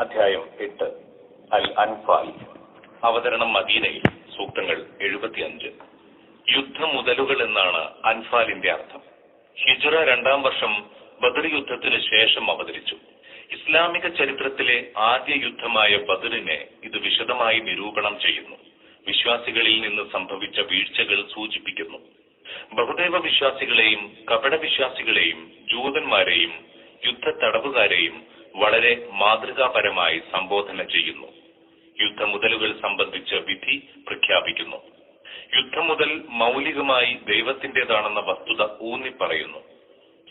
അധ്യായം എട്ട്. അൽ അൻഫാൽ. അവതരണം മദീനയിൽ. സൂക്തങ്ങൾ എഴുപത്തിയഞ്ച്. യുദ്ധമുതലുകൾ എന്നാണ് അൻഫാലിന്റെ അർത്ഥം. ഹിജുറ രണ്ടാം വർഷം ബദർ യുദ്ധത്തിന് ശേഷം അവതരിച്ചു. ഇസ്ലാമിക ചരിത്രത്തിലെ ആദ്യ യുദ്ധമായ ബദറിനെ ഇത് വിശദമായി നിരൂപണം ചെയ്യുന്നു. വിശ്വാസികളിൽ നിന്ന് സംഭവിച്ച വീഴ്ചകൾ സൂചിപ്പിക്കുന്നു. ബഹുദൈവ വിശ്വാസികളെയും കപട വിശ്വാസികളെയും ജൂതന്മാരെയും യുദ്ധ തടവുകാരെയും വളരെ മാതൃകാപരമായി സംബോധന ചെയ്യുന്നു. യുദ്ധമുതലുകൾ സംബന്ധിച്ച് വിധി പ്രഖ്യാപിക്കുന്നു. യുദ്ധമുതൽ മൗലികമായി ദൈവത്തിന്റേതാണെന്ന വസ്തുത ഊന്നിപ്പറയുന്നു.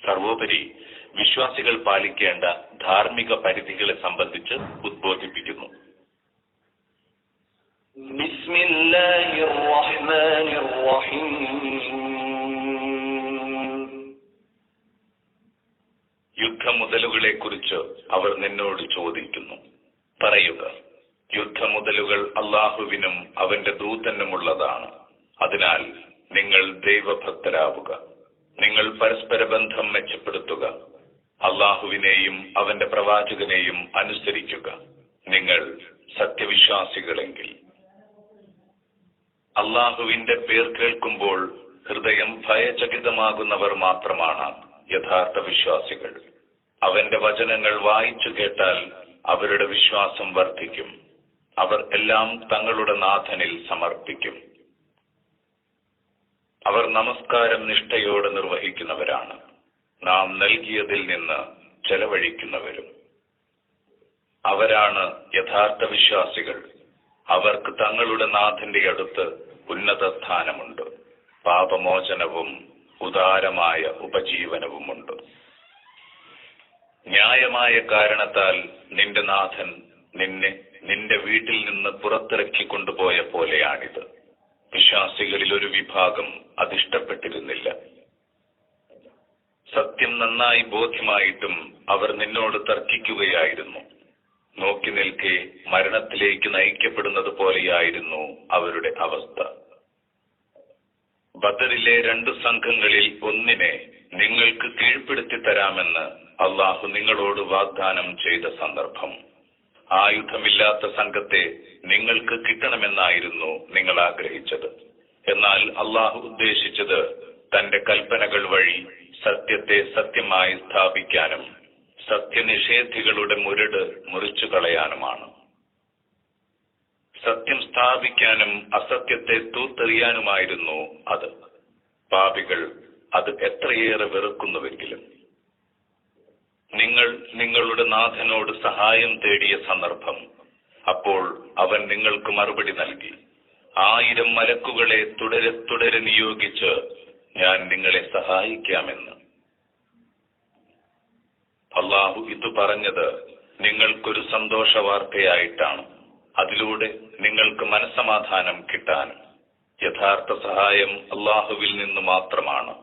സർവോപരി വിശ്വാസികൾ പാലിക്കേണ്ട ധാർമ്മിക പരിധികളെ സംബന്ധിച്ച് ഉദ്ബോധിപ്പിക്കുന്നു. ബിസ്മില്ലാഹിർ റഹ്മാനിർ റഹീം. യുദ്ധമുതലുകളെക്കുറിച്ച് അവർ നിന്നോട് ചോദിക്കുന്നു. പറയുക യുദ്ധമുതലുകൾ അള്ളാഹുവിനും അവന്റെ ദൂതനുമുള്ളതാണ്. അതിനാൽ നിങ്ങൾ ദൈവഭക്തരാവുക. നിങ്ങൾ പരസ്പര ബന്ധം മെച്ചപ്പെടുത്തുക. അള്ളാഹുവിനെയും അവന്റെ പ്രവാചകനെയും അനുസരിക്കുക. നിങ്ങൾ സത്യവിശ്വാസികളെങ്കിൽ. അള്ളാഹുവിന്റെ പേർ കേൾക്കുമ്പോൾ ഹൃദയം ഭയചകിതമാകുന്നവർ മാത്രമാണ് യഥാർത്ഥ വിശ്വാസികൾ. അവന്റെ വചനങ്ങൾ വായിച്ചു കേട്ടാൽ അവരുടെ വിശ്വാസം വർദ്ധിക്കും. അവർ എല്ലാം തങ്ങളുടെ നാഥനിൽ സമർപ്പിക്കും. അവർ നമസ്കാരം നിഷ്ഠയോടെ നിർവഹിക്കുന്നവരാണ്. നാം നൽകിയതിൽ നിന്ന് ചെലവഴിക്കുന്നവരും. അവരാണ് യഥാർത്ഥ വിശ്വാസികൾ. അവർക്ക് തങ്ങളുടെ നാഥന്റെ അടുത്ത് ഉന്നത സ്ഥാനമുണ്ട്. പാപമോചനവും ഉദാരമായ ഉപജീവനവുമുണ്ട്. ന്യായമായ കാരണത്താൽ നിന്റെ നാഥൻ നിന്നെ നിന്റെ വീട്ടിൽ നിന്ന് പുറത്തിറക്കി കൊണ്ടുപോയ പോലെയാണിത്. വിശ്വാസികളിൽ ഒരു വിഭാഗം അതിഷ്ടപ്പെട്ടിരുന്നില്ല. സത്യം നന്നായി ബോധ്യമായിട്ടും അവർ നിന്നോട് തർക്കിക്കുകയായിരുന്നു. നോക്കി നിൽക്കെ മരണത്തിലേക്ക് നയിക്കപ്പെടുന്നത് പോലെയായിരുന്നു അവരുടെ അവസ്ഥ. ബദറിലെ രണ്ടു സംഘങ്ങളിൽ ഒന്നിനെ നിങ്ങൾക്ക് കീഴ്പ്പെടുത്തി തരാമെന്ന് അള്ളാഹു നിങ്ങളോട് വാഗ്ദാനം ചെയ്ത സന്ദർഭം. ആയുധമില്ലാത്ത സംഘത്തെ നിങ്ങൾക്ക് കിട്ടണമെന്നായിരുന്നു നിങ്ങൾ ആഗ്രഹിച്ചത്. എന്നാൽ അള്ളാഹു ഉദ്ദേശിച്ചത് തന്റെ കൽപ്പനകൾ വഴി സത്യത്തെ സത്യമായി സ്ഥാപിക്കാനും സത്യനിഷേധികളുടെ മുരട് മുറിച്ചു കളയാനുമാണ് സത്യം സ്ഥാപിക്കാനും അസത്യത്തെ തൂത്തെറിയാനുമായിരുന്നു അത്. പാപികൾ അത് എത്രയേറെ വെറുക്കുന്നുവെങ്കിലും നിങ്ങൾ നിങ്ങളുടെ നാഥനോട് സഹായം തേടിയ സന്ദർഭം. അപ്പോൾ അവൻ നിങ്ങൾക്ക് മറുപടി നൽകി. ആയിരം മലക്കുകളെ തുടരെ തുടരെ നിയോഗിച്ച് ഞാൻ നിങ്ങളെ സഹായിക്കാമെന്ന്. അള്ളാഹു ഇത് പറഞ്ഞത് നിങ്ങൾക്കൊരു സന്തോഷ വാർത്തയായിട്ടാണ് അതിലൂടെ നിങ്ങൾക്ക് മനസമാധാനം കിട്ടാൻ. യഥാർത്ഥ സഹായം അള്ളാഹുവിൽ നിന്ന് മാത്രമാണ്.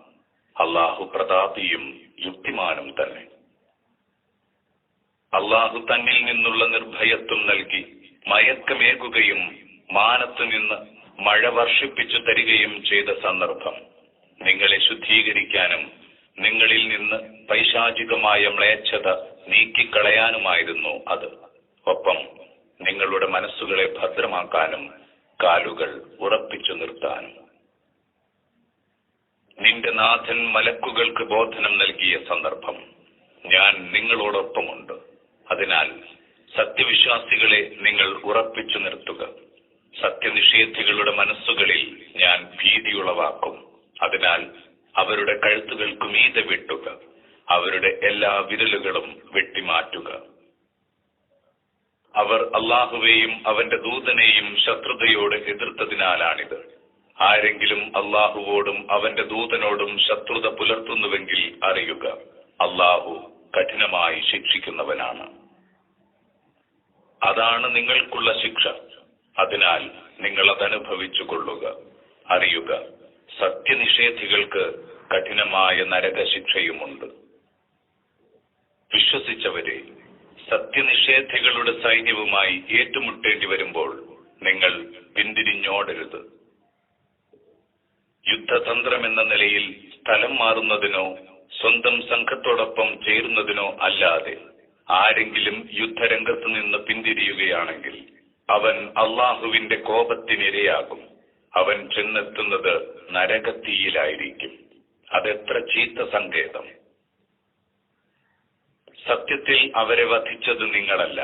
അള്ളാഹു പ്രതാപിയും യുക്തിമാനും തന്നെ. അള്ളാഹു തന്നിൽ നിന്നുള്ള നിർഭയത്വം നൽകി മയക്കമേകുകയും മാനത്തു നിന്ന് മഴ വർഷിപ്പിച്ചു തരികയും ചെയ്ത സന്ദർഭം. നിങ്ങളെ ശുദ്ധീകരിക്കാനും നിങ്ങളിൽ നിന്ന് പൈശാചികമായ മ്ലേച്ഛത നീക്കിക്കളയാനുമായിരുന്നു അത്. ഒപ്പം നിങ്ങളുടെ മനസ്സുകളെ ഭദ്രമാക്കാനും കാലുകൾ ഉറപ്പിച്ചു നിർത്താനും. നിന്റെ നാഥൻ മലക്കുകൾക്ക് ബോധനം നൽകിയ സന്ദർഭം ഞാൻ നിങ്ങളോടൊപ്പമുണ്ട്. അതിനാൽ സത്യവിശ്വാസികളെ നിങ്ങൾ ഉറപ്പിച്ചു നിർത്തുക. സത്യനിഷേധികളുടെ മനസ്സുകളിൽ ഞാൻ ഭീതിയുളവാക്കും. അതിനാൽ അവരുടെ കഴുത്തുകൾക്ക് മീതെ വെട്ടുക. അവരുടെ എല്ലാ വിരലുകളും വെട്ടിമാറ്റുക. അവർ അള്ളാഹുവേയും അവന്റെ ദൂതനെയും ശത്രുതയോട് എതിർത്തതിനാലാണിത്. ആരെങ്കിലും അള്ളാഹുവോടും അവന്റെ ദൂതനോടും ശത്രുത പുലർത്തുന്നുവെങ്കിൽ അറിയുക അള്ളാഹു കഠിനമായി ശിക്ഷിക്കുന്നവനാണ്. അതാണ് നിങ്ങൾക്കുള്ള ശിക്ഷ. അതിനാൽ നിങ്ങൾ അതനുഭവിച്ചു കൊള്ളുക. അറിയുക സത്യനിഷേധികൾക്ക് കഠിനമായ നരകശിക്ഷയുമുണ്ട്. വിശ്വസിച്ചവരെ സത്യനിഷേധികളുടെ സൈന്യവുമായി ഏറ്റുമുട്ടേണ്ടി വരുമ്പോൾ നിങ്ങൾ പിന്തിരിഞ്ഞോടരുത്. യുദ്ധതന്ത്രമെന്ന നിലയിൽ സ്ഥലം മാറുന്നതിനോ സ്വന്തം സംഘത്തോടൊപ്പം ചേരുന്നതിനോ അല്ലാതെ ആരെങ്കിലും യുദ്ധരംഗത്ത് നിന്ന് പിന്തിരിയുകയാണെങ്കിൽ അവൻ അള്ളാഹുവിന്റെ കോപത്തിനിരയാകും. അവൻ ചെന്നെത്തുന്നത് നരകത്തീയിലായിരിക്കും. അതെത്ര ചീത്ത സങ്കേതം. സത്യത്തിൽ അവരെ വധിച്ചത് നിങ്ങളല്ല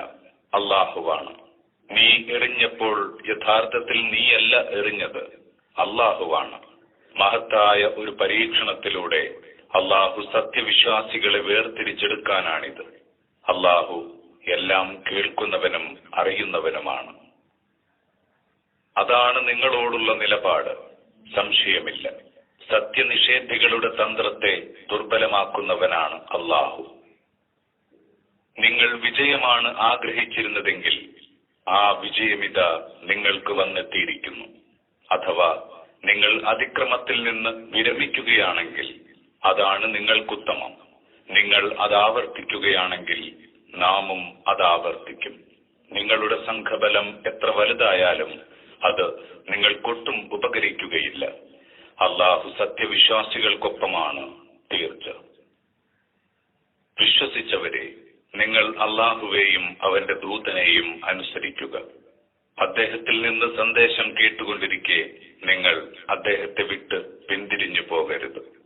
അള്ളാഹുവാണ്. നീ എറിഞ്ഞപ്പോൾ യഥാർത്ഥത്തിൽ നീയല്ല എറിഞ്ഞത് അള്ളാഹുവാണ്. മഹത്തായ ഒരു പരീക്ഷണത്തിലൂടെ അള്ളാഹു സത്യവിശ്വാസികളെ വേർതിരിച്ചെടുക്കാനാണിത്. അള്ളാഹു എല്ലാം കേൾക്കുന്നവനും അറിയുന്നവനുമാണ്. അതാണ് നിങ്ങളോടുള്ള നിലപാട്. സംശയമില്ല. സത്യനിഷേധികളുടെ തന്ത്രത്തെ ദുർബലമാക്കുന്നവനാണ് അള്ളാഹു. നിങ്ങൾ വിജയമാണ് ആഗ്രഹിച്ചിരുന്നതെങ്കിൽ ആ വിജയമിത നിങ്ങൾക്ക് വന്നെത്തിയിരിക്കുന്നു. അഥവാ നിങ്ങൾ അതിക്രമത്തിൽ നിന്ന് വിരമിക്കുകയാണെങ്കിൽ അതാണ് നിങ്ങൾക്കുത്തമം. നിങ്ങൾ അത് ആവർത്തിക്കുകയാണെങ്കിൽ നാമും അത് ആവർത്തിക്കും നിങ്ങളുടെ സംഘബലം എത്ര വലുതായാലും അത് നിങ്ങൾക്കൊട്ടും ഉപകരിക്കുകയില്ല. അള്ളാഹു സത്യവിശ്വാസികൾക്കൊപ്പമാണ് തീർച്ച. വിശ്വസിച്ചവരെ നിങ്ങൾ അള്ളാഹുവേയും അവന്റെ ദൂതനെയും അനുസരിക്കുക. അദ്ദേഹത്തിൽ നിന്ന് സന്ദേശം കേട്ടുകൊണ്ടിരിക്കെ നിങ്ങൾ അദ്ദേഹത്തെ വിട്ട് പിന്തിരിഞ്ഞു പോകരുത്.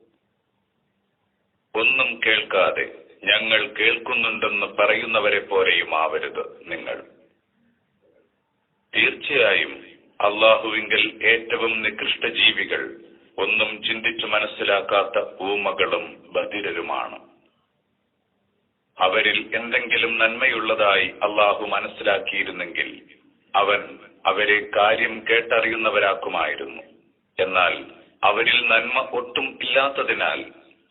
ഒന്നും കേൾക്കാതെ ഞങ്ങൾ കേൾക്കുന്നുണ്ടെന്ന് പറയുന്നവരെ പോലെയും ആവരുത് നിങ്ങൾ. തീർച്ചയായും അള്ളാഹുവിങ്കിൽ ഏറ്റവും നികൃഷ്ട ജീവികൾ ഒന്നും ചിന്തിച്ചു മനസ്സിലാക്കാത്ത ഊമകളും ബധിരരുമാണ്. അവരിൽ എന്തെങ്കിലും നന്മയുള്ളതായി അള്ളാഹു മനസ്സിലാക്കിയിരുന്നെങ്കിൽ അവൻ അവരെ കാര്യം കേട്ടറിയുന്നവരാക്കുമായിരുന്നു. എന്നാൽ അവരിൽ നന്മ ഒട്ടും ഇല്ലാത്തതിനാൽ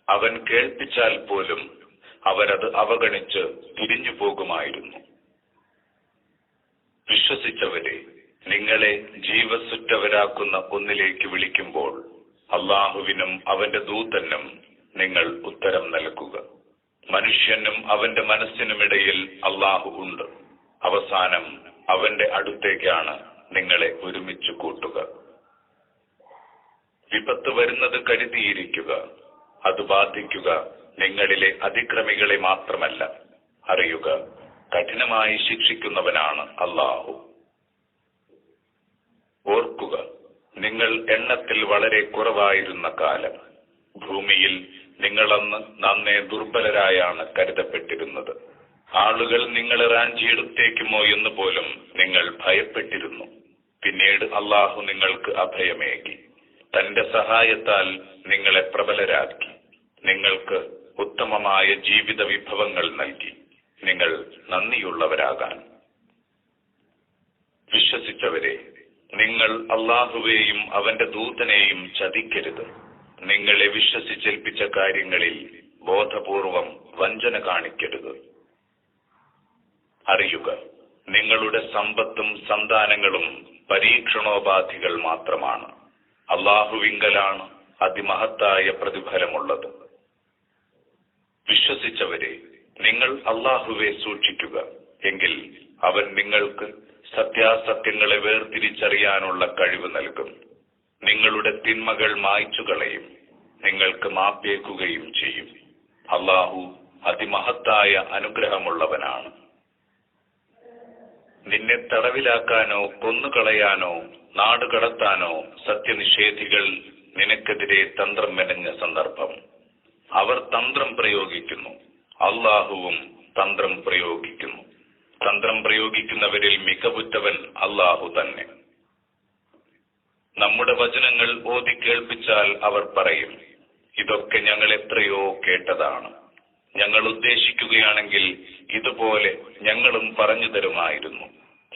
അവൻ കേൾപ്പിച്ചാൽ പോലും അവരത് അവഗണിച്ച് തിരിഞ്ഞു പോകുമായിരുന്നു. വിശ്വസിച്ചവരെ നിങ്ങളെ ജീവസുറ്റവരാക്കുന്ന ഒന്നിലേക്ക് വിളിക്കുമ്പോൾ അള്ളാഹുവിനും അവന്റെ ദൂതനും നിങ്ങൾ ഉത്തരം നൽകുക. മനുഷ്യനും അവന്റെ മനസ്സിനുമിടയിൽ അള്ളാഹു ഉണ്ട്. അവസാനം അവന്റെ അടുത്തേക്കാണ് നിങ്ങളെ ഒരുമിച്ച് കൂട്ടുക. വിപത്ത് വരുന്നത് കരുതിയിരിക്കുക. അത് ബാധിക്കുക നിങ്ങളിലെ അതിക്രമികളെ മാത്രമല്ല. അറിയുക കഠിനമായി ശിക്ഷിക്കുന്നവനാണ് അള്ളാഹു ഓർക്കുക നിങ്ങൾ എണ്ണത്തിൽ വളരെ കുറവായിരുന്ന കാലം. ഭൂമിയിൽ നിങ്ങളന്ന് നന്നേ ദുർബലരായാണ് കരുതപ്പെട്ടിരുന്നത്. ആളുകൾ നിങ്ങളെ റാഞ്ചിയെടുത്തേക്കുമോ എന്ന് പോലും നിങ്ങൾ ഭയപ്പെട്ടിരുന്നു. പിന്നീട് അള്ളാഹു നിങ്ങൾക്ക് അഭയമേകി. തന്റെ സഹായത്താൽ നിങ്ങളെ പ്രബലരാക്കി. നിങ്ങൾക്ക് ഉത്തമമായ ജീവിത വിഭവങ്ങൾ നൽകി. നിങ്ങൾ നന്ദിയുള്ളവരാകാൻ. വിശ്വസിച്ചവരെ നിങ്ങൾ അള്ളാഹുവേയും അവന്റെ ദൂതനെയും ചതിക്കരുത്. നിങ്ങളെ വിശ്വസിച്ചേൽപ്പിച്ച കാര്യങ്ങളിൽ ബോധപൂർവം വഞ്ചന കാണിക്കരുത്. അറിയുക നിങ്ങളുടെ സമ്പത്തും സന്താനങ്ങളും പരീക്ഷണോപാധികൾ മാത്രമാണ്. അള്ളാഹുവിങ്കലാണ് അതിമഹത്തായ പ്രതിഫലമുള്ളത്. വിശ്വസിച്ചവരെ നിങ്ങൾ അള്ളാഹുവെ സൂക്ഷിക്കുക. എങ്കിൽ അവൻ നിങ്ങൾക്ക് സത്യാസത്യങ്ങളെ വേർതിരിച്ചറിയാനുള്ള കഴിവ് നൽകും. നിങ്ങളുടെ തിന്മകൾ മായ്ച്ചുകളയും നിങ്ങൾക്ക് മാപ്പേക്കുകയും ചെയ്യും. അള്ളാഹു അതിമഹത്തായ അനുഗ്രഹമുള്ളവനാണ്. നിന്നെ തടവിലാക്കാനോ കൊന്നുകളയാനോ നാടുകടത്താനോ സത്യനിഷേധികൾ നിനക്കെതിരെ തന്ത്രം മെനഞ്ഞ സന്ദർഭം. അവർ തന്ത്രം പ്രയോഗിക്കുന്നു. അള്ളാഹുവും തന്ത്രം പ്രയോഗിക്കുന്നു. തന്ത്രം പ്രയോഗിക്കുന്നവരിൽ മികവുറ്റവൻ അള്ളാഹു തന്നെ. നമ്മുടെ വചനങ്ങൾ ഓതി കേൾപ്പിച്ചാൽ അവർ പറയും ഇതൊക്കെ ഞങ്ങൾ എത്രയോ കേട്ടതാണ്. ഞങ്ങൾ ഉദ്ദേശിക്കുകയാണെങ്കിൽ ഇതുപോലെ ഞങ്ങളും പറഞ്ഞു തരുമായിരുന്നു.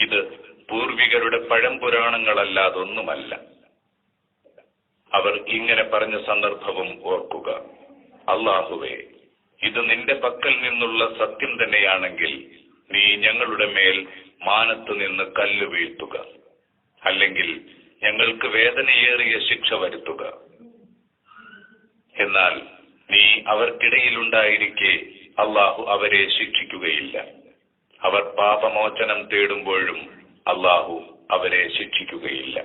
ഇത് പൂർവികരുടെ പഴംപുരാണങ്ങളല്ലാതൊന്നുമല്ല. അവർ ഇങ്ങനെ പറഞ്ഞ സന്ദർഭവും ഓർക്കുക. അള്ളാഹുവെ ഇത് നിന്റെ പക്കൽ നിന്നുള്ള സത്യം തന്നെയാണെങ്കിൽ നീ ഞങ്ങളുടെ മേൽ മാനത്ത് നിന്ന് കല്ല് വീഴ്ത്തുക. അല്ലെങ്കിൽ ഞങ്ങൾക്ക് വേദനയേറിയ ശിക്ഷ വരുത്തുക. എന്നാൽ നീ അവർക്കിടയിലുണ്ടായിരിക്കെ അള്ളാഹു അവരെ ശിക്ഷിക്കുകയില്ല. അവർ പാപമോചനം തേടുമ്പോഴും അള്ളാഹു അവരെ ശിക്ഷിക്കുകയില്ല.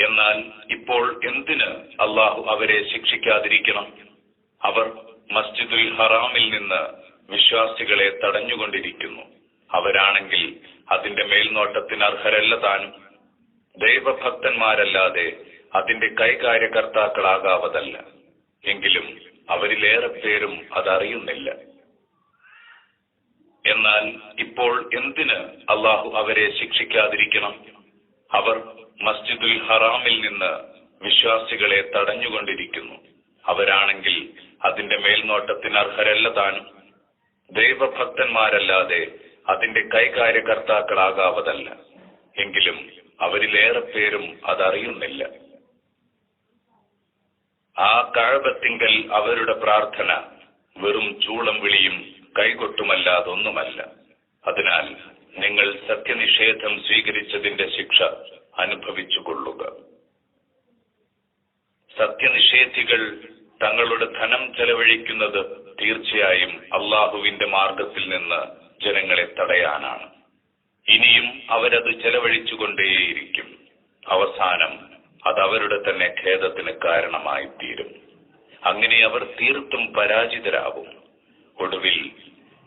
എന്നാൽ ഇപ്പോൾ എന്തിന് അള്ളാഹു അവരെ ശിക്ഷിക്കാതിരിക്കണം? അവർ മസ്ജിദുൽ ഹറാമിൽ നിന്ന് വിശ്വാസികളെ തടഞ്ഞുകൊണ്ടിരിക്കുന്നു. അവരാണെങ്കിൽ അതിന്റെ മേൽനോട്ടത്തിന് അർഹരല്ല താനും. ദൈവഭക്തന്മാരല്ലാതെ അതിന്റെ കൈകാര്യകർത്താക്കളാകാവതല്ല. എങ്കിലും അവരിലേറെ പേരും അതറിയുന്നില്ല. എന്നാൽ ഇപ്പോൾ എന്തിന് അള്ളാഹു അവരെ ശിക്ഷിക്കാതിരിക്കണം? അവർ മസ്ജിദുൽ ഹറാമിൽ നിന്ന് വിശ്വാസികളെ തടഞ്ഞുകൊണ്ടിരിക്കുന്നു. അവരാണെങ്കിൽ അതിന്റെ മേൽനോട്ടത്തിന് അർഹരല്ല താനും. ദൈവഭക്തന്മാരല്ലാതെ അതിന്റെ കൈകാര്യകർത്താക്കളാകാവതല്ല. എങ്കിലും അവരിലേറെ പേരും അതറിയുന്നില്ല. ആ കഴബത്തിങ്കൽ അവരുടെ പ്രാർത്ഥന വെറും ചൂളം വിളിയും കൈകൊട്ടുമല്ലാതൊന്നുമല്ല. അതിനാൽ നിങ്ങൾ സത്യനിഷേധം സ്വീകരിച്ചതിന്റെ ശിക്ഷ അനുഭവിച്ചുകൊള്ളുക. സത്യനിഷേധികൾ തങ്ങളുടെ ധനം ചെലവഴിക്കുന്നത് തീർച്ചയായും അള്ളാഹുവിന്റെ മാർഗത്തിൽ നിന്ന് ജനങ്ങളെ തടയാനാണ്. ഇനിയും അവരത് ചെലവഴിച്ചുകൊണ്ടേയിരിക്കും. അവസാനം അത് അവരുടെ തന്നെ ഖേദത്തിന് കാരണമായി തീരും അങ്ങനെ അവർ തീർത്തും പരാജിതരാകും. ഒടുവിൽ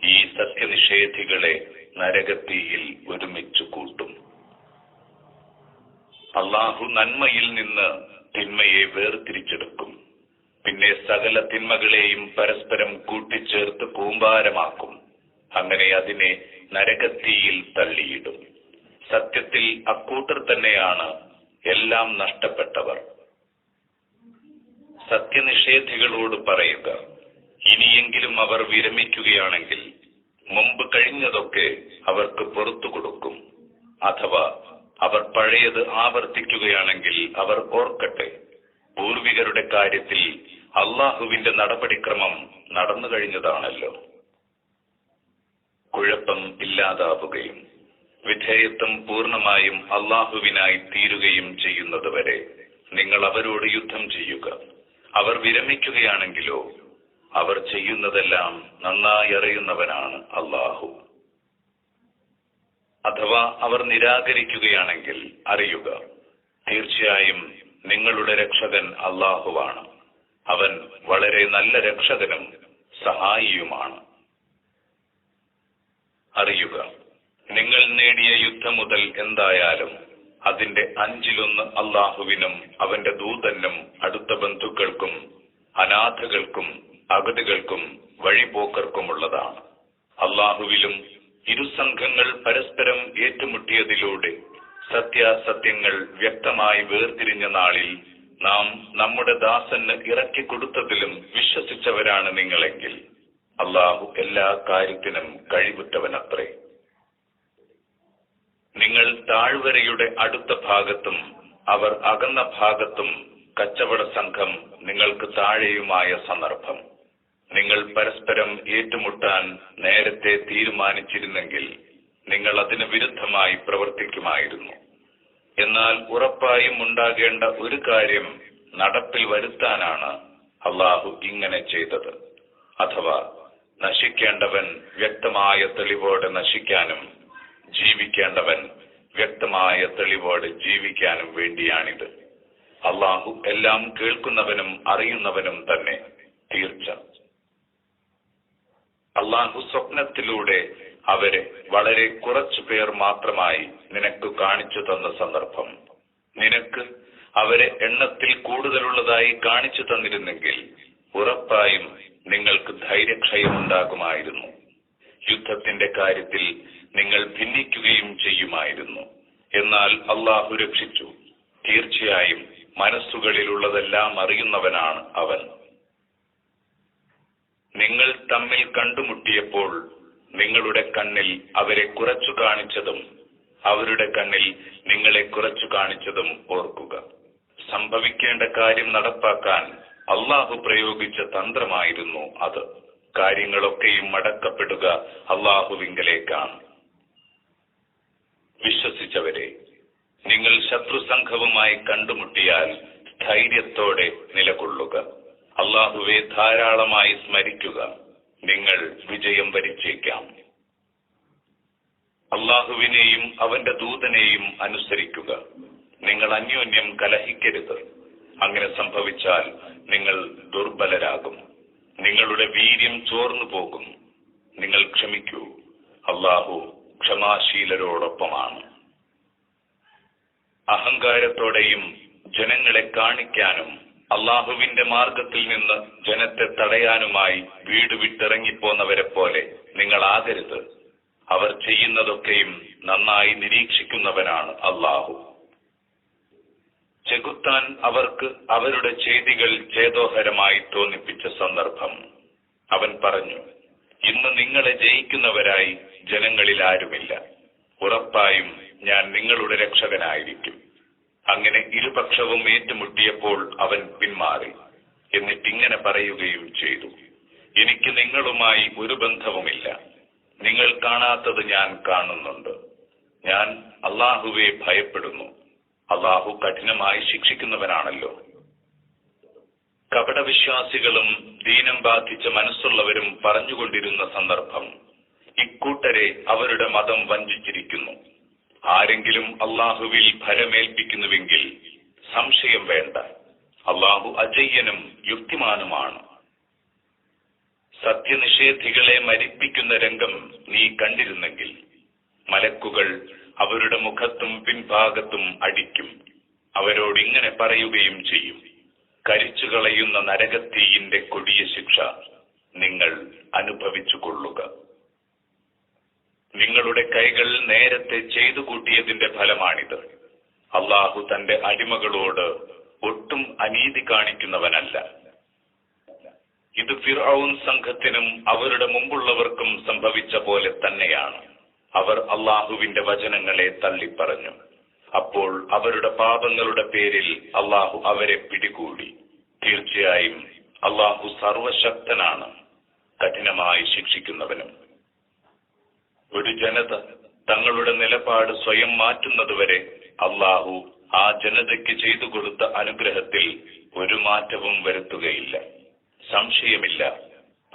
ഈ സത്യനിഷേധികളെ നരകത്തിയിൽ ഒരുമിച്ച് കൂട്ടും. അള്ളാഹു നന്മയിൽ നിന്ന് തിന്മയെ വേർതിരിച്ചെടുക്കും. പിന്നെ സകല തിന്മകളെയും പരസ്പരം കൂട്ടിച്ചേർത്ത് കൂമ്പാരമാക്കും. അങ്ങനെ അതിനെ നരകത്തിയിൽ തള്ളിയിടും. സത്യത്തിൽ അക്കൂട്ടർ തന്നെയാണ് എല്ലാം നഷ്ടപ്പെട്ടവർ. സത്യനിഷേധികളോട് പറയുക ഇനിയെങ്കിലും അവർ വിരമിക്കുകയാണെങ്കിൽ മുമ്പ് കഴിഞ്ഞതൊക്കെ അവർക്ക് പുറത്തു കൊടുക്കും. അഥവാ അവർ പഴയത് ആവർത്തിക്കുകയാണെങ്കിൽ അവർ ഓർക്കട്ടെ പൂർവികരുടെ കാര്യത്തിൽ അള്ളാഹുവിന്റെ നടപടിക്രമം നടന്നു കഴിഞ്ഞതാണല്ലോ കുഴപ്പം ഇല്ലാതാവുകയും വിധേയത്വം പൂർണമായും അള്ളാഹുവിനായി തീരുകയും ചെയ്യുന്നതുവരെ നിങ്ങൾ അവരോട് യുദ്ധം ചെയ്യുക. അവർ വിരമിക്കുകയാണെങ്കിലോ അവർ ചെയ്യുന്നതെല്ലാം നന്നായി അറിയുന്നവനാണ് അള്ളാഹു. അഥവാ അവർ നിരാകരിക്കുകയാണെങ്കിൽ അറിയുക തീർച്ചയായും നിങ്ങളുടെ രക്ഷകൻ അള്ളാഹുവാണ്. അവൻ വളരെ നല്ല രക്ഷകനും സഹായിയുമാണ്. അറിയുക. നിങ്ങൾ നേടിയ യുദ്ധം മുതൽ എന്തായാലും അതിന്റെ അഞ്ചിലൊന്ന് അള്ളാഹുവിനും അവന്റെ ദൂതനും അടുത്ത ബന്ധുക്കൾക്കും അനാഥകൾക്കും അഗതികൾക്കും വഴിപോക്കർക്കുമുള്ളതാണ്. അള്ളാഹുവിലും ഇരുസംഘങ്ങൾ പരസ്പരം ഏറ്റുമുട്ടിയതിലൂടെ സത്യാസത്യങ്ങൾ വ്യക്തമായി വേർതിരിഞ്ഞ നാളിൽ നാം നമ്മുടെ ദാസന് ഇറക്കി കൊടുത്തതിലും വിശ്വസിച്ചവരാണ് നിങ്ങളെങ്കിൽ. അള്ളാഹു എല്ലാ കാര്യത്തിനും കഴിവുറ്റവനത്രേ. നിങ്ങൾ താഴ്വരയുടെ അടുത്ത ഭാഗത്തും അവർ അകന്ന ഭാഗത്തും കച്ചവട സംഘം നിങ്ങൾക്ക് താഴെയുമായ സന്ദർഭം. നിങ്ങൾ പരസ്പരം ഏറ്റുമുട്ടാൻ നേരത്തെ തീരുമാനിച്ചിരുന്നെങ്കിൽ നിങ്ങൾ അതിന് വിരുദ്ധമായി പ്രവർത്തിക്കുമായിരുന്നു. എന്നാൽ ഉറപ്പായും ഉണ്ടാകേണ്ട ഒരു കാര്യം നടപ്പിൽ വരുത്താനാണ് അള്ളാഹു ഇങ്ങനെ ചെയ്തത്. അഥവാ നശിക്കേണ്ടവൻ വ്യക്തമായ തെളിവോടെ നശിക്കാനും ജീവിക്കേണ്ടവൻ വ്യക്തമായ തെളിവോടെ ജീവിക്കാനും വേണ്ടിയാണിത്. അള്ളാഹു എല്ലാം കേൾക്കുന്നവനും അറിയുന്നവനും തന്നെ തീർച്ച. അള്ളാഹു സ്വപ്നത്തിലൂടെ അവരെ വളരെ കുറച്ചു പേർ മാത്രമായി നിനക്ക് കാണിച്ചു തന്ന സന്ദർഭം. നിനക്ക് അവരെ എണ്ണത്തിൽ കൂടുതലുള്ളതായി കാണിച്ചു തന്നിരുന്നെങ്കിൽ ഉറപ്പായും നിങ്ങൾക്ക് ധൈര്യക്ഷയമുണ്ടാകുമായിരുന്നു. യുദ്ധത്തിന്റെ കാര്യത്തിൽ നിങ്ങൾ ഭിന്നിക്കുകയും ചെയ്യുമായിരുന്നു. എന്നാൽ അള്ളാഹു രക്ഷിച്ചു. തീർച്ചയായും മനസ്സുകളിലുള്ളതെല്ലാം അറിയുന്നവനാണ് അവൻ. നിങ്ങൾ തമ്മിൽ കണ്ടുമുട്ടിയപ്പോൾ നിങ്ങളുടെ കണ്ണിൽ അവരെ കുറച്ചു കാണിച്ചതും അവരുടെ കണ്ണിൽ നിങ്ങളെ കുറച്ചു കാണിച്ചതും ഓർക്കുക. സംഭവിക്കേണ്ട കാര്യം നടപ്പാക്കാൻ അള്ളാഹു പ്രയോഗിച്ച തന്ത്രമായിരുന്നു അത്. കാര്യങ്ങളൊക്കെയും മടക്കപ്പെടുക അള്ളാഹുവിങ്കലേക്കാണ് വിശ്വസിച്ചവരെ നിങ്ങൾ ശത്രുസംഘവുമായി കണ്ടുമുട്ടിയാൽ ധൈര്യത്തോടെ നിലകൊള്ളുക. അള്ളാഹുവെ ധാരാളമായി സ്മരിക്കുക. നിങ്ങൾ വിജയം വരിച്ചേക്കാം. അള്ളാഹുവിനെയും അവന്റെ ദൂതനെയും അനുസരിക്കുക. നിങ്ങൾ അന്യോന്യം കലഹിക്കരുത്. അങ്ങനെ സംഭവിച്ചാൽ നിങ്ങൾ ദുർബലരാകും. നിങ്ങളുടെ വീര്യം ചോർന്നു പോകും നിങ്ങൾ ക്ഷമിക്കൂ. അള്ളാഹു ക്ഷമാശീലരോടൊപ്പമാണ്. അഹങ്കാരത്തോടെയും ജനങ്ങളെ കാണിക്കാനും അള്ളാഹുവിന്റെ മാർഗത്തിൽ നിന്ന് ജനത്തെ തടയാനുമായി വീട് വിട്ടിറങ്ങിപ്പോന്നവരെ പോലെ നിങ്ങൾ ആകരുത്. അവർ ചെയ്യുന്നതൊക്കെയും നന്നായി നിരീക്ഷിക്കുന്നവനാണ് അള്ളാഹു. ചെകുത്താൻ അവർക്ക് അവരുടെ ചെയ്തികൾ ചേതോഹരമായി തോന്നിപ്പിച്ച സന്ദർഭം അവൻ പറഞ്ഞു ഇന്ന് നിങ്ങളെ ജയിക്കുന്നവരായി ജനങ്ങളിൽ ആരുമില്ല ഉറപ്പായും ഞാൻ നിങ്ങളുടെ രക്ഷകനായിരിക്കും. അങ്ങനെ ഇരുപക്ഷവും ഏറ്റുമുട്ടിയപ്പോൾ അവൻ പിന്മാറി. എന്നിട്ടിങ്ങനെ പറയുകയും ചെയ്തു. എനിക്ക് നിങ്ങളുമായി ഒരു ബന്ധവുമില്ല. നിങ്ങൾ കാണാത്തത് ഞാൻ കാണുന്നുണ്ട്. ഞാൻ അള്ളാഹുവെ ഭയപ്പെടുന്നു. അള്ളാഹു കഠിനമായി ശിക്ഷിക്കുന്നവനാണല്ലോ. കപടവിശ്വാസികളും ദീനം ബാധിച്ച മനസ്സുള്ളവരും പറഞ്ഞുകൊണ്ടിരുന്ന സന്ദർഭം ഇക്കൂട്ടരെ അവരുടെ മതം വഞ്ചിച്ചിരിക്കുന്നു. ആരെങ്കിലും അള്ളാഹുവിൽ ഭരമേൽപ്പിക്കുന്നുവെങ്കിൽ സംശയം വേണ്ട. അള്ളാഹു അജയ്യനും യുക്തിമാനുമാണ്. സത്യനിഷേധികളെ മരിപ്പിക്കുന്ന രംഗം നീ കണ്ടിരുന്നെങ്കിൽ മലക്കുകൾ അവരുടെ മുഖത്തും പിൻഭാഗത്തും അടിക്കും. അവരോട് ഇങ്ങനെ പറയുകയും ചെയ്യും. കരിച്ചു കളയുന്ന നരകത്തീയിന്റെ കൊടിയ ശിക്ഷ നിങ്ങൾ അനുഭവിച്ചു കൊള്ളുക നിങ്ങളുടെ കൈകൾ നേരത്തെ ചെയ്തു കൂട്ടിയതിന്റെ ഫലമാണിത്. അള്ളാഹു തന്റെ അടിമകളോട് ഒട്ടും അനീതി കാണിക്കുന്നവനല്ല. ഇത് ഫിർഔൻ സംഘത്തിനും അവരുടെ മുമ്പുള്ളവർക്കും സംഭവിച്ച പോലെ തന്നെയാണ്. അവർ അള്ളാഹുവിന്റെ വചനങ്ങളെ തള്ളിപ്പറഞ്ഞു. അപ്പോൾ അവരുടെ പാപങ്ങളുടെ പേരിൽ അള്ളാഹു അവരെ പിടികൂടി. തീർച്ചയായും അള്ളാഹു സർവശക്തനാണ് കഠിനമായി ശിക്ഷിക്കുന്നവനും. ഒരു ജനത തങ്ങളുടെ നിലപാട് സ്വയം മാറ്റുന്നതുവരെ അള്ളാഹു ആ ജനതയ്ക്ക് ചെയ്തു കൊടുത്ത അനുഗ്രഹത്തിൽ ഒരു മാറ്റവും വരുത്തുകയില്ല. സംശയമില്ല.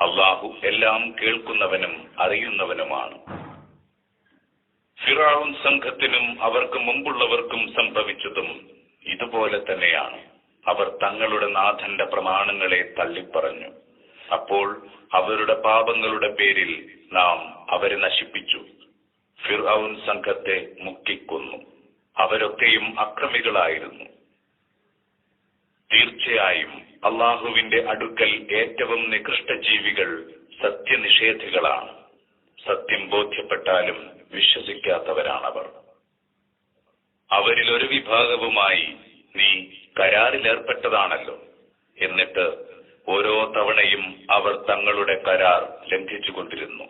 അള്ളാഹു എല്ലാം കേൾക്കുന്നവനും അറിയുന്നവനുമാണ്. ഫിറാവും സംഘത്തിനും അവർക്ക് മുമ്പുള്ളവർക്കും സംഭവിച്ചതും ഇതുപോലെ തന്നെയാണ്. അവർ തങ്ങളുടെ നാഥന്റെ പ്രമാണങ്ങളെ തള്ളിപ്പറഞ്ഞു. അപ്പോൾ അവരുടെ പാപങ്ങളുടെ പേരിൽ നാം അവരെ നശിപ്പിച്ചു. ഫിർഔൻ സംഘത്തെ മുക്കിക്കൊന്നു. അവരൊക്കെയും അക്രമികളായിരുന്നു. തീർച്ചയായും അള്ളാഹുവിന്റെ അടുക്കൽ ഏറ്റവും നികൃഷ്ട ജീവികൾ സത്യനിഷേധികളാണ്. സത്യം ബോധ്യപ്പെട്ടാലും വിശ്വസിക്കാത്തവരാണവർ. അവരിൽ ഒരു വിഭാഗവുമായി നീ കരാറിലേർപ്പെട്ടതാണല്ലോ. എന്നിട്ട് ഓരോ തവണയും അവർ തങ്ങളുടെ കരാർ ലംഘിച്ചുകൊണ്ടിരുന്നു.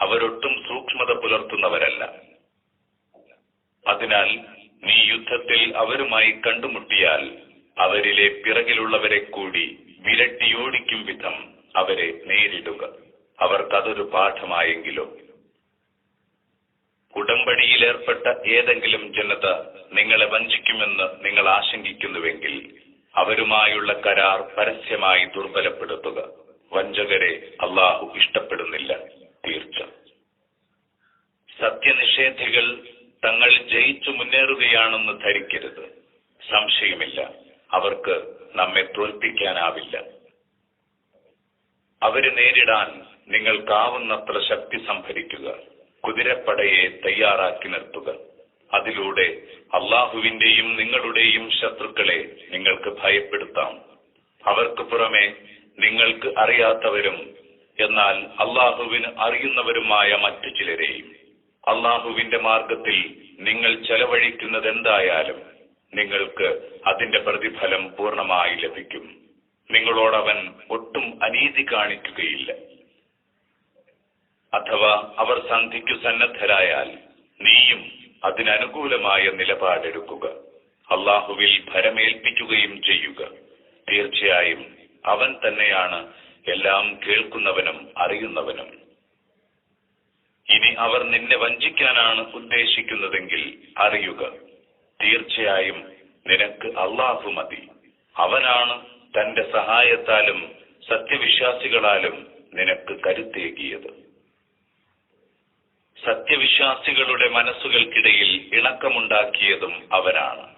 അവരൊട്ടും സൂക്ഷ്മത പുലർത്തുന്നവരല്ല. അതിനാൽ നീ യുദ്ധത്തിൽ അവരുമായി കണ്ടുമുട്ടിയാൽ അവരിലെ പിറകിലുള്ളവരെ കൂടി വിരട്ടിയോടിക്കും വിധം അവരെ നേരിടുക. അവർക്കതൊരു പാഠമായെങ്കിലോ? ഉടമ്പടിയിലേർപ്പെട്ട ഏതെങ്കിലും ജനത നിങ്ങളെ വഞ്ചിക്കുമെന്ന് നിങ്ങൾ ആശങ്കിക്കുന്നുവെങ്കിൽ അവരുമായുള്ള കരാർ പരസ്യമായി ദുർബലപ്പെടുത്തുക. വഞ്ചകരെ അള്ളാഹു ഇഷ്ടപ്പെടുന്നില്ല. തീർച്ച. സത്യനിഷേധികൾ തങ്ങൾ ജയിച്ചു മുന്നേറുകയാണെന്ന് ധരിക്കരുത്. സംശയമില്ല. അവർക്ക് നമ്മെ തോൽപ്പിക്കാനാവില്ല. അവരെ നേരിടാൻ നിങ്ങൾക്കാവുന്നത്ര ശക്തി സംഭരിക്കുക. കുതിരപ്പടയെ തയ്യാറാക്കി നിർത്തുക. അതിലൂടെ അള്ളാഹുവിന്റെയും നിങ്ങളുടെയും ശത്രുക്കളെ നിങ്ങൾക്ക് ഭയപ്പെടുത്താം. അവർക്ക് പുറമെ നിങ്ങൾക്ക് അറിയാത്തവരും എന്നാൽ അള്ളാഹുവിന് അറിയുന്നവരുമായ മറ്റു ചിലരെയും. അള്ളാഹുവിന്റെ മാർഗത്തിൽ നിങ്ങൾ ചെലവഴിക്കുന്നത് എന്തായാലും നിങ്ങൾക്ക് അതിന്റെ പ്രതിഫലം പൂർണമായി ലഭിക്കും. നിങ്ങളോടവൻ ഒട്ടും അനീതി കാണിക്കുകയില്ല. അഥവാ അവർ സന്ധിക്കു സന്നദ്ധരായാൽ അതിനനുകൂലമായ നിലപാടെടുക്കുക. അള്ളാഹുവിൽ ഭരമേൽപ്പിക്കുകയും ചെയ്യുക. തീർച്ചയായും അവൻ തന്നെയാണ് എല്ലാം കേൾക്കുന്നവനും അറിയുന്നവനും. ഇനി അവർ നിന്നെ വഞ്ചിക്കാനാണ് ഉദ്ദേശിക്കുന്നതെങ്കിൽ അറിയുക. തീർച്ചയായും നിനക്ക് അള്ളാഹു മതി. അവനാണ് തന്റെ സഹായത്താലും സത്യവിശ്വാസികളാലും നിനക്ക് കരുത്തേകിയത്. സത്യവിശ്വാസികളുടെ മനസ്സുകൾക്കിടയിൽ ഇണക്കമുണ്ടാക്കിയതും അവരാണ്.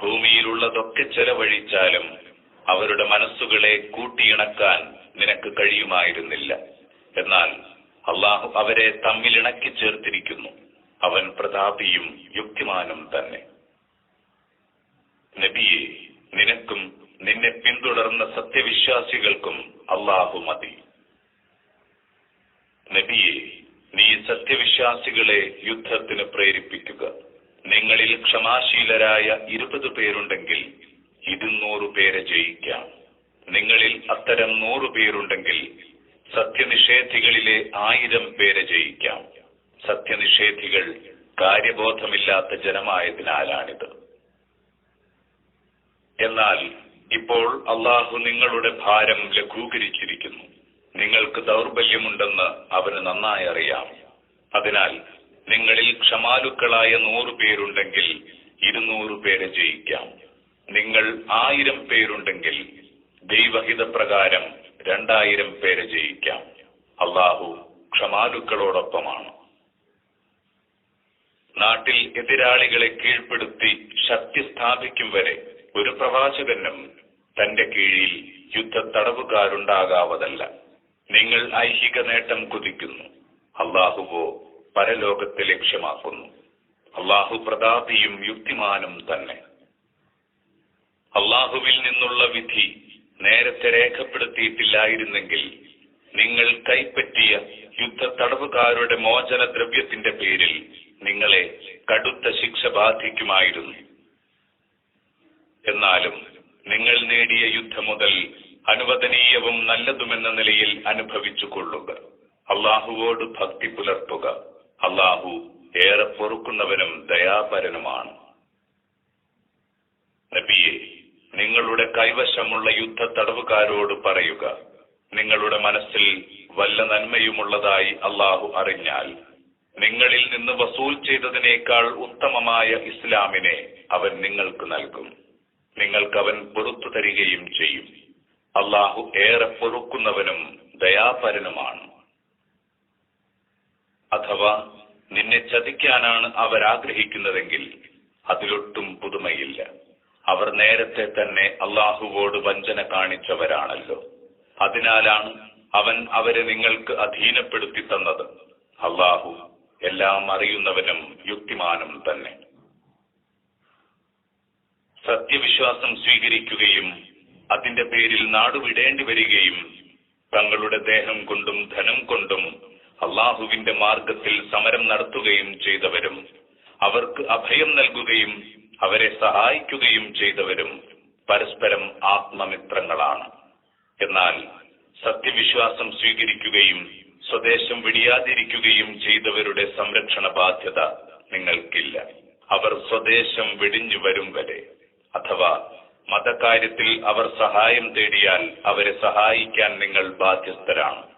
ഭൂമിയിലുള്ളതൊക്കെ ചെലവഴിച്ചാലും അവരുടെ മനസ്സുകളെ കൂട്ടിയിണക്കാൻ നിനക്ക് കഴിയുമായിരുന്നില്ല. എന്നാൽ അള്ളാഹു അവരെ തമ്മിൽ ഇണക്കി ചേർത്തിരിക്കുന്നു. അവൻ പ്രതാപിയും യുക്തിമാനും തന്നെ. നബിയെ നിനക്കും നിന്നെ പിന്തുടർന്ന സത്യവിശ്വാസികൾക്കും അള്ളാഹു മതി. നബിയെ നീ സത്യവിശ്വാസികളെ യുദ്ധത്തിന് പ്രേരിപ്പിക്കുക. നിങ്ങളിൽ ക്ഷമാശീലരായ ഇരുപത് പേരുണ്ടെങ്കിൽ ഇരുന്നൂറ് പേരെ ജയിക്കാം. നിങ്ങളിൽ അത്തരം നൂറു പേരുണ്ടെങ്കിൽ സത്യനിഷേധികളിലെ ആയിരം പേരെ ജയിക്കാം. സത്യനിഷേധികൾ കാര്യബോധമില്ലാത്ത ജനമായതിനാലാണിത്. എന്നാൽ ഇപ്പോൾ അള്ളാഹു നിങ്ങളുടെ ഭാരം ലഘൂകരിച്ചിരിക്കുന്നു. നിങ്ങൾക്ക് ദൗർബല്യമുണ്ടെന്ന് അവന് നന്നായി അറിയാം. അതിനാൽ നിങ്ങളിൽ ക്ഷമാലുക്കളായ നൂറുപേരുണ്ടെങ്കിൽ ഇരുന്നൂറ് പേരെ ജയിക്കാം. നിങ്ങൾ ആയിരം പേരുണ്ടെങ്കിൽ ദൈവഹിതപ്രകാരം രണ്ടായിരം പേരെ ജയിക്കാം. അള്ളാഹു ക്ഷമാലുക്കളോടൊപ്പമാണ്. നാട്ടിൽ എതിരാളികളെ കീഴ്പ്പെടുത്തി ശക്തി സ്ഥാപിക്കും വരെ ഒരു പ്രവാചകനും തന്റെ കീഴിൽ യുദ്ധ തടവുകാരുണ്ടാകാവതല്ല നിങ്ങൾ ഐഹിക നേട്ടം കുതിക്കുന്നു. അള്ളാഹുവോ പരലോകത്തെ ലക്ഷ്യമാക്കുന്നു. അള്ളാഹു പ്രതാപിയും യുക്തിമാനും തന്നെ. അള്ളാഹുവിൽ നിന്നുള്ള വിധി നേരത്തെ രേഖപ്പെടുത്തിയിട്ടില്ലായിരുന്നെങ്കിൽ നിങ്ങൾ കൈപ്പറ്റിയ യുദ്ധ തടവുകാരുടെ മോചന ദ്രവ്യത്തിന്റെ പേരിൽ നിങ്ങളെ കടുത്ത ശിക്ഷ ബാധിക്കുമായിരുന്നു. എന്നാലും നിങ്ങൾ നേടിയ യുദ്ധം മുതൽ അനുവദനീയവും നല്ലതുമെന്ന നിലയിൽ അനുഭവിച്ചു കൊള്ളുക. അള്ളാഹുവോട് ഭക്തി പുലർത്തുക. അള്ളാഹു ഏറെ പൊറുക്കുന്നവനും ദയാപരനുമാണ്. നബിയെ നിങ്ങളുടെ കൈവശമുള്ള യുദ്ധ തടവുകാരോട് പറയുക. നിങ്ങളുടെ മനസ്സിൽ വല്ല നന്മയുമുള്ളതായി അള്ളാഹു അറിഞ്ഞാൽ നിങ്ങളിൽ നിന്ന് വസൂൽ ചെയ്തതിനേക്കാൾ ഉത്തമമായ ഇസ്ലാമിനെ അവൻ നിങ്ങൾക്ക് നൽകും. നിങ്ങൾക്ക് അവൻ പൊറത്തു തരികയും ചെയ്യും. അള്ളാഹു ഏറെ പൊറുക്കുന്നവനും ദയാപരനുമാണ്. അഥവാ നിന്നെ ചതിക്കാനാണ് അവരാഗ്രഹിക്കുന്നതെങ്കിൽ അതിലൊട്ടും പുതുമയില്ല. അവർ നേരത്തെ തന്നെ അള്ളാഹുവോട് വഞ്ചന കാണിച്ചവരാണല്ലോ. അതിനാലാണ് അവൻ അവരെ നിങ്ങൾക്ക് അധീനപ്പെടുത്തി തന്നത്. അള്ളാഹു എല്ലാം അറിയുന്നവനും യുക്തിമാനും തന്നെ. സത്യവിശ്വാസം സ്വീകരിക്കുകയും അതിന്റെ പേരിൽ നാടുവിടേണ്ടി വരികയും തങ്ങളുടെ ദേഹം കൊണ്ടും ധനം കൊണ്ടും അള്ളാഹുവിന്റെ മാർഗത്തിൽ സമരം നടത്തുകയും ചെയ്തവരും. അവർക്ക് അഭയം നൽകുകയും അവരെ സഹായിക്കുകയും ചെയ്തവരും പരസ്പരം ആത്മമിത്രങ്ങളാണ്. എന്നാൽ സത്യവിശ്വാസം സ്വീകരിക്കുകയും സ്വദേശം വിടിയാതിരിക്കുകയും ചെയ്തവരുടെ സംരക്ഷണ ബാധ്യത നിങ്ങൾക്കില്ല. അവർ സ്വദേശം വെടിഞ്ഞു വരും വരെ. അഥവാ മതകാര്യത്തിൽ അവർ സഹായം തേടിയാൽ അവരെ സഹായിക്കാൻ നിങ്ങൾ ബാധ്യസ്ഥരാണ്.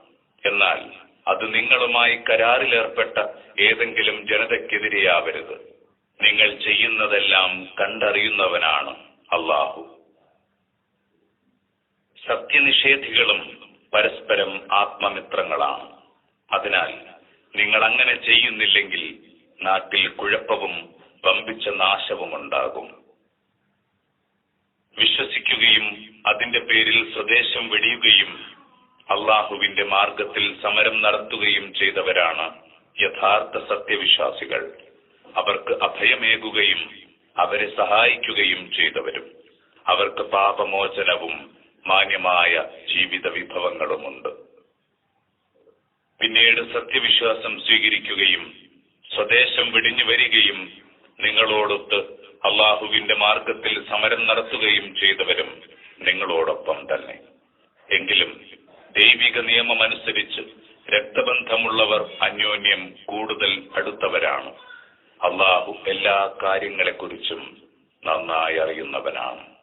എന്നാൽ അത് നിങ്ങളുമായി കരാറിലേർപ്പെട്ട ഏതെങ്കിലും ജനതയ്ക്കെതിരെയാവരുത്. നിങ്ങൾ ചെയ്യുന്നതെല്ലാം കണ്ടറിയുന്നവനാണ് അള്ളാഹു സത്യനിഷേധികളും പരസ്പരം ആത്മമിത്രങ്ങളാണ്. അതിനാൽ നിങ്ങൾ അങ്ങനെ ചെയ്യുന്നില്ലെങ്കിൽ നാട്ടിൽ കുഴപ്പവും വമ്പിച്ച നാശവും ഉണ്ടാകും. വിശ്വസിക്കുകയും അതിന്റെ പേരിൽ സ്വദേശം വെടിയുകയും അള്ളാഹുവിന്റെ മാർഗത്തിൽ സമരം നടത്തുകയും ചെയ്തവരാണ് യഥാർത്ഥ സത്യവിശ്വാസികൾ. അവർക്ക് അഭയമേകുകയും അവരെ സഹായിക്കുകയും ചെയ്തവരും. അവർക്ക് പാപമോചനവും മാന്യമായ ജീവിത വിഭവങ്ങളുമുണ്ട്. പിന്നീട് സത്യവിശ്വാസം സ്വീകരിക്കുകയും സ്വദേശം വെടിഞ്ഞു വരികയും നിങ്ങളോടൊത്ത് അള്ളാഹുവിന്റെ മാർഗത്തിൽ സമരം നടത്തുകയും ചെയ്തവരും നിങ്ങളോടൊപ്പം തന്നെ. എങ്കിലും ദൈവിക നിയമമനുസരിച്ച് രക്തബന്ധമുള്ളവർ അന്യോന്യം കൂടുതൽ അടുത്തവരാണ്. അള്ളാഹു എല്ലാ കാര്യങ്ങളെക്കുറിച്ചും നന്നായി അറിയുന്നവനാണ്.